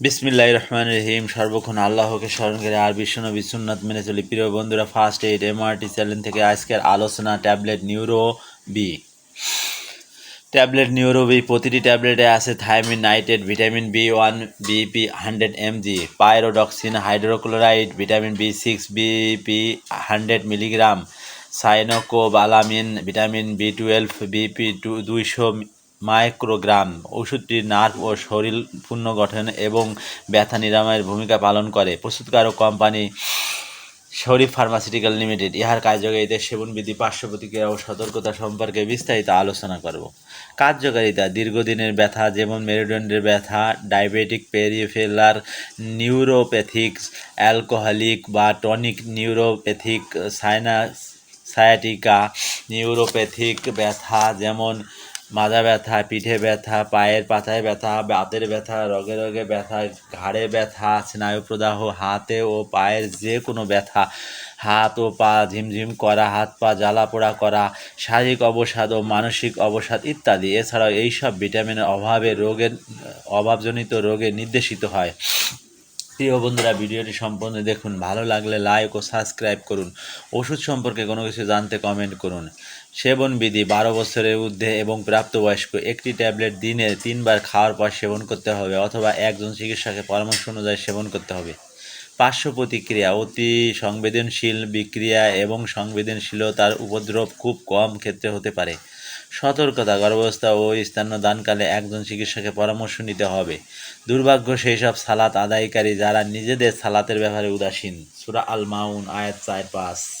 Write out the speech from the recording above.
বিসমিল্লাহ রহমান রহিম। সর্বক্ষণ আল্লাহকে স্মরণ করে আর বিশ্বনবী সুন্নাত মেনে চলি। প্রিয় বন্ধুরা ফার্স্ট এইড এমআরটি চ্যানেল থেকে আজকের আলোচনা tablet neuro B tablet neuro B প্রতিটি ট্যাবলেটে আছে thiamine nitrate vitamin B one BP hundred mg pyridoxine hydrochloride vitamin B six BP hundred milligram cyanocobalamin vitamin B twelve BP two দুইশো microgram. ওষুধটি nerve ও শরীর পুনর্গঠন এবং ব্যথা নিরাময়ের ভূমিকা পালন করে। প্রস্তুতকারক কোম্পানি শরীফ ফার্মাসিউটিক্যাল লিমিটেড ইহার কার্যকারিতা সেবনবিধি পার্শ্ব প্রতিক্রিয়া ও সতর্কতা সম্পর্কে বিস্তারিত আলোচনা করব। কার্যকারিতা, দীর্ঘদিনের ব্যথা যেমন মেরুদণ্ডের ব্যথা, ডায়াবেটিক, পেরিফেলার, নিউরোপ্যাথিক্স, অ্যালকোহলিক বা tonic neuropathic, sinus, sciatica, neuropathic ব্যথা যেমন মাজা ব্যথা, পিঠে ব্যথা, পায়ের পাতায় ব্যথা বাতের ব্যথা, রগে রগে ব্যথা, ঘাড়ে ব্যথা স্নায়ু প্রদাহ হাতে ও পায়ের যে কোনো ব্যথা, হাত ও পা ঝিমঝিম করা, হাত পা জ্বালা পোড়া করা, শারীরিক অবসাদ ও মানসিক অবসাদ ইত্যাদি। এছাড়াও এইসব ভিটামিনের অভাবে রোগের, অভাবজনিত রোগে নির্দেশিত হয়। প্রিয় বন্ধুরা, ভিডিওটি সম্পূর্ণ দেখুন। ভালো লাগলে লাইক ও সাবস্ক্রাইব করুন। ওষুধ সম্পর্কে কোনো কিছু জানতে কমেন্ট করুন। সেবন বিধি, বারো বছরের ঊর্ধ্বে এবং প্রাপ্তবয়স্ক। একটি ট্যাবলেট দিনে তিনবার খাওয়ার পর সেবন করতে হবে অথবা একজন চিকিৎসকের পরামর্শ অনুযায়ী সেবন করতে হবে। পার্শ্ব প্রতিক্রিয়া, অতি সংবেদনশীল বিক্রিয়া এবং সংবেদনশীলতার উপদ্রব খুব কম ক্ষেত্রে হতে পারে। সতর্কতা গর্ভাবস্থা ও দানকালে একজন চিকিৎসকের পরামর্শ নিতে হবে। দুর্ভাগ্য সেই সব সালাত আদায়কারী যারা নিজেদের সালাতের ব্যাপারে উদাসীন। সুরা আল মাউন আয়াত চার, পাঁচ।